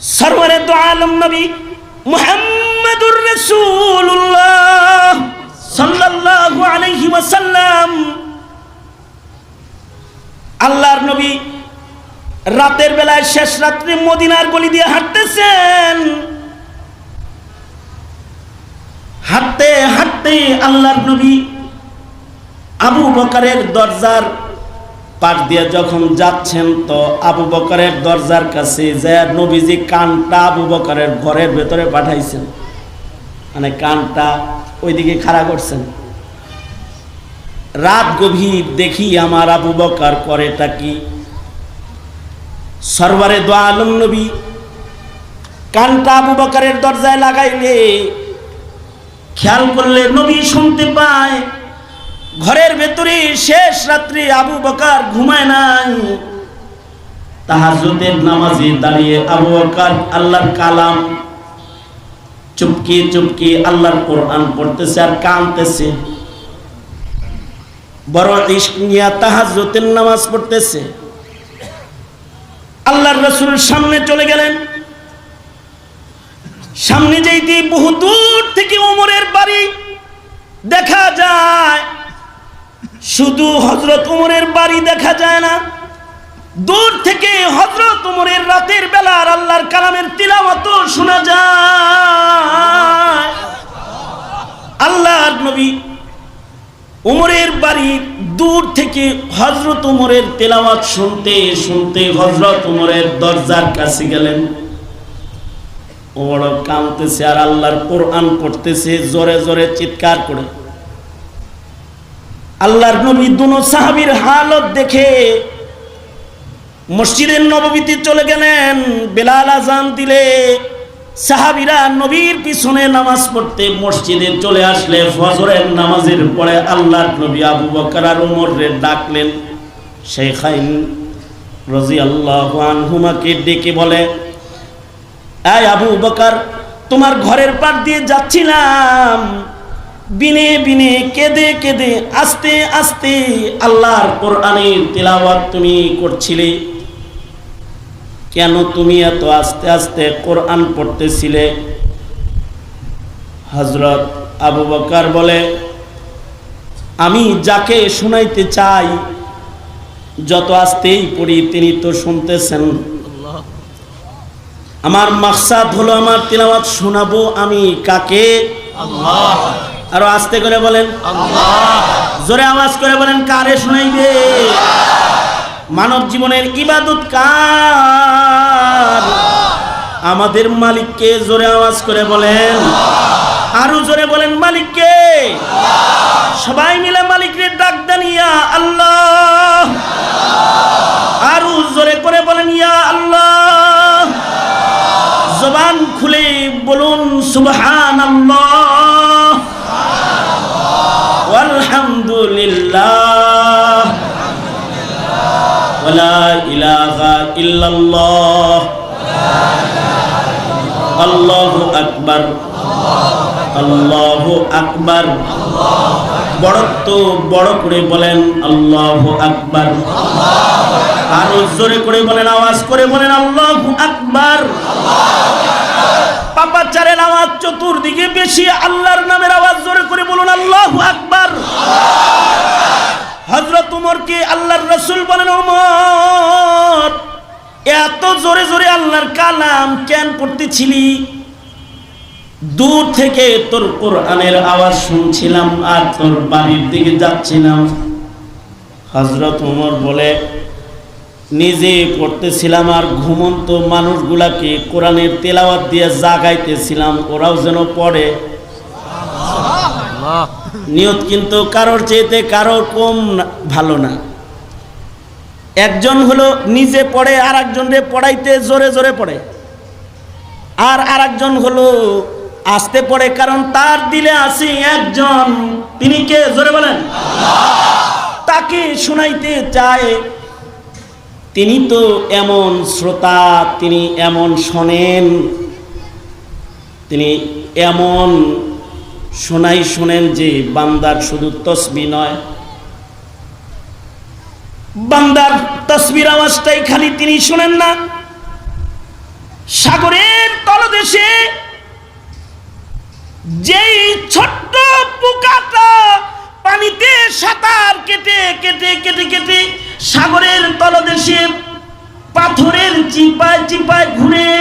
সরওয়ারে তো আলম নবী মুহাম্মাদুর রাসূলুল্লাহ সাল্লাল্লাহু আলাইহি ওয়াসাল্লাম। আল্লাহর নবী রাতের বেলায় শেষ রাত্রে মদিনার গলি দিয়ে হাঁটতেছেন। হাঁটতে হাঁটতে আল্লাহর নবী আবু বকারের দরজার পাশ দিয়ে যখন যাচ্ছেন তো আবু বকরের দরজার কাছে যে নবীজি কানটা আবু বকরের ঘরের ভেতরে পাঠাইছেন। মানে কানটা ওইদিকে খাড়া করছেন। রাত গভীর দেখি আমার আবু বকর করেটা কি? সরবারে দোয়া নবী, কানটা আবু বকরের দরজায় লাগাইলে খেয়াল করলে নবী শুনতে পায় ঘরের ভেতরে শেষ রাত্রি আবু বকার ঘুমায় নাই। তাহাজুদের নামাজে দাঁড়িয়ে আবু বকার আল্লাহর কালাম। চুপকি চুপকি আল্লাহর কোরআন পড়তেছে আর কানতেছে বড় ইস্ক নিয়া তাহাজুতের নামাজ পড়তেছে। আল্লাহর রসুল সামনে চলে গেলেন। সামনে যেইতে বহু দূর থেকে ওমরের বাড়ি দেখা যায়। শুধু হজরত উমরের বাড়ি দেখা যায় না, দূর থেকে হজরত উমরের রাতের বেলার আল্লাহর কালামের তিলাওয়াত শোনা যায়। আল্লাহর নবী উমরের বাড়ি দূর থেকে হজরত উমরের তেলাওয়াত শুনতে শুনতে হজরত উমরের দরজার কাছে গেলেন। ওমর কাঁদতেছে আর আল্লাহর কোরআন পড়তেছে, জোরে জোরে চিৎকার করে। আল্লাহর নবী দুনো সাহাবীর হালত দেখে মসজিদের নববীতে চলে গেলেন, বেলাল আজান দিলে সাহাবিরা নবীর পিছনে নামাজ পড়তে মসজিদে চলে আসলে, ফজরের নামাজের পরে আল্লাহর নবী আবু বকর আর উমরে ডাকলেন। শেখাইন রাজি আল্লাহ আনহুমাকে ডেকে বলে, এই আবু বকর, তোমার ঘরের পার দিয়ে যাচ্ছিলাম। বিনে বিনে কেঁদে কেঁদে আস্তে আস্তে আল্লাহর কোরআনের তেলাওয়াত তুমি করছিলে। কেন তুমি এত আস্তে আস্তে কোরআন পড়তেছিলে? হজরত আবু বকার বলে, আমি যাকে শোনাইতে চাই, যত আস্তেই পড়ি তিনি তো শুনতেছেন। আমার মাকসাদ হলো আমার তিলাওয়াত শোনাবো আমি কাকে? আরও আস্তে করে বলেন। জোরে আওয়াজ করে বলেন, কারে শুনাইবে? মানব জীবনের ইবাদত কার? আমাদের মালিককে জোরে আওয়াজ করে বলেন। আরও জোরে বলেন, মালিককে। সবাই মিলে মালিকের ডাক দেন, ইয়া আল্লাহ। আরও জোরে করে বলেন, ইয়া আল্লাহ। জবান খুলে বলুন সুবহান আল্লাহ আলহামদুলিল্লাহ ওয়ালা ইলাহা ইল্লাল্লাহ। আল্লাহু আকবার। আল্লাহু আকবার। বড় তো বড় করে বলেন আল্লাহ আকবার। আরও জোরে করে বলেন, আওয়াজ করে বলেন, আল্লাহ আকবার। পাপাচারের আওয়াজ চতুর্দিকে বেশি, আল্লাহর নামের আওয়াজ জোরে করে বলুন, আল্লাহ আকবার। এত জোরে জোরে আল্লাহর কালাম কেন পড়তেছিলি? দূর থেকে তোর কোরআনের আওয়াজ শুনছিলাম আর তোর বাড়ির দিকে যাচ্ছিলাম। হজরত উমর বলে নিজে পড়তেছিলাম আর ঘুমন্ত মানুষগুলাকে কোরআনের তেলাওয়াত দিয়ে জাগাইতেছিলাম ওরাও যেন পড়ে। নিয়ত কিন্তু কারোর চেয়েতে কারোর কম ভালো না। একজন হলো নিজে পড়ে আর একজনরে পড়াইতে জোরে জোরে পড়ে। আর আরেকজন হলো আসতে পড়ে, কারণ তার দিলে আসি একজন। তিনি কে? জোরে বলেন। তাকে শুনাইতে চায়। তিনি তো এমন শ্রোতা, তিনি এমন শোনেন। তিনি এমন শোনাই শোনেন যে বান্দার শুধু তসবি নয়। বান্দার তসবির আওয়াজটাই খালি তিনি শোনেন না। সাগরের তলদেশে যেই ছোট্ট পোকাটা পানিতে সাঁতার কেটে কেটে কেটে কেটে সাগরের তলদেশে পাথরের চিপায় চিপায় ঘুরে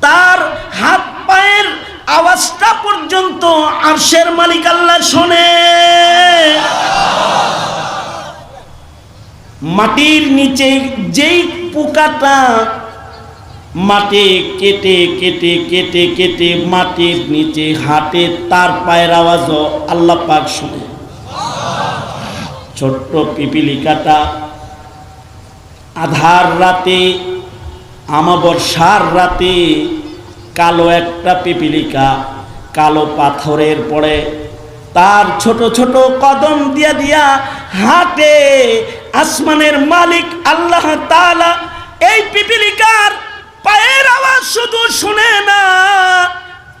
তার হাত পায়ের আওয়াজটা পর্যন্ত আরশের মালিক আল্লাহ শোনে। মাটির নিচে যেই পোকাটা মাটি কেটে কেটে কেটে কেটে মাটির নিচে হাটে, তার পায়ের আওয়াজও আল্লাহ পাক শুনে। ছোট্ট পিপিলিকাটা আধার রাতে আমাবর্ষার রাতে কালো একটা পিপিলিকা কালো পাথরের পরে তার ছোট ছোট কদম দিয়া দিয়া হাটে। আসমানের মালিক আল্লাহ তাআলা এই পিপিলিকার পায়ের আওয়াজ শুধু শুনে না,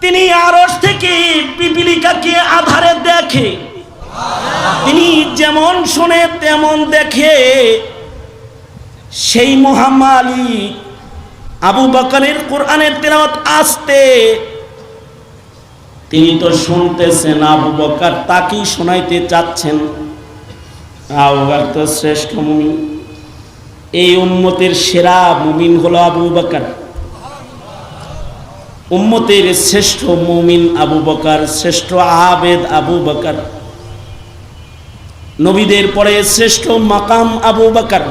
তিনি আরস থেকে পিপিলিকাকে আধারে দেখে। তিনি যেমন শুনে, তেমন দেখে। সেই মহামালিক আবু বকরের কোরআনের তেলাওয়াত আসতে তিনি তো শুনতেছেন, আবু বকর তাকেই শোনাইতে চাচ্ছেন। আবু শ্রেষ্ঠ মুমিন। এই উম্মতের সেরা মুমিন হলো আবু বকর। উম্মতের শ্রেষ্ঠ মুমিন আবু বকর, শ্রেষ্ঠ আবেদ আবু বকর। নবীদের পরে শ্রেষ্ঠ মাকাম আবু বকর।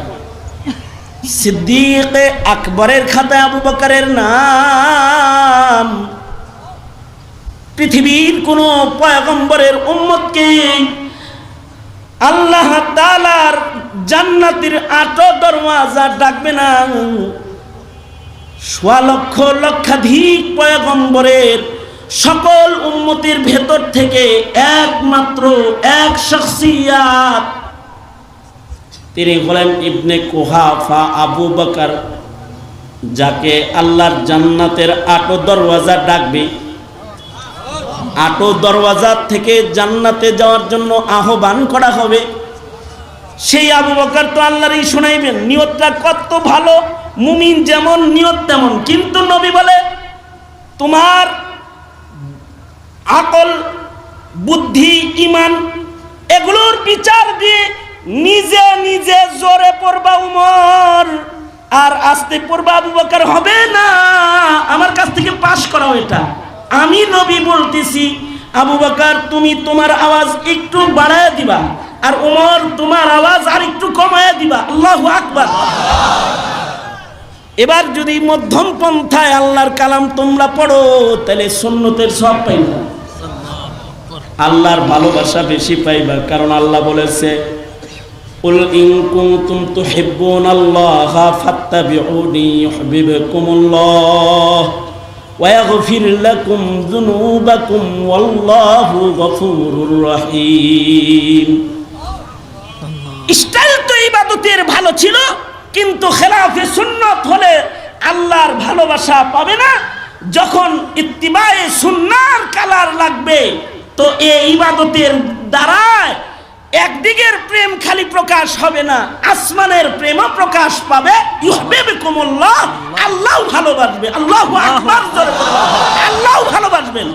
সিদ্দিক আকবরের খাতায় আবু বকরের নাম। পৃথিবীর কোন পয়গম্বরের উম্মতকে আল্লাহ তালার জান্নাতের আটো দরওয়াজা ডাকবে না। সোয়া লক্ষ লক্ষাধিক পয়গম্বরের সকল উম্মতির ভেতর থেকে একমাত্র এক শখসিয়াত তিনি হলেন ইবনে কোহাফা আবু বকর, যাকে আল্লাহর জান্নাতের আটো দরওয়াজা ডাকবে। আটো দরওয়াজা থেকে জান্নাতে যাওয়ার জন্য আহ্বান করা হবে। সেই আবু বকর তো আল্লাহরই শোনাইবেন, নিয়তটা কত ভালো, মুমিন যেমন, নিয়ত তেমন। কিন্তু নবী বলে, তোমার আকল, বুদ্ধি, ইমান, এগুলোর বিচার দিয়ে নিজে নিজে জোরে পড়বা উমর। আর আস্তে পড়বা আবু বকর হবে না। আমার কাছ থেকে পাশ করাও এটা। আমি নবী বলতেছি আবু বকর তুমি তোমার আওয়াজ একটু বাড়ায় দিবা আর উমর তোমার আওয়াজ আর একটু কমায় দিবা আল্লাহু আকবার এবার যদি মধ্যম পন্থায় আল্লাহর কালাম তোমরা পড়ো তাহলে সুন্নতের সব পাইবা আল্লাহর ভালোবাসা বেশি পাইবা কারণ আল্লাহ বলেছে قل إن كنتم تحبون الله فاتبعوني يحببكم الله ويغفر لكم ذنوبكم والله غفور رحيم স্টাইল তো ইবাদতের ভালো ছিল কিন্তু খেলাফে সুন্নত হলে আল্লাহর ভালোবাসা পাবে না যখন ইত্তিবায়ে সুন্নার কালার লাগবে তো এই ইবাদতের দ্বারায় একদিকের প্রেম খালি প্রকাশ হবে না, আসমানের প্রেমও প্রকাশ পাবে। ইহবেবে কোমল্লাহ আল্লাহ ভালোবাসবে, আল্লাহ আকবার আল্লাহ ভালোবাসবেন।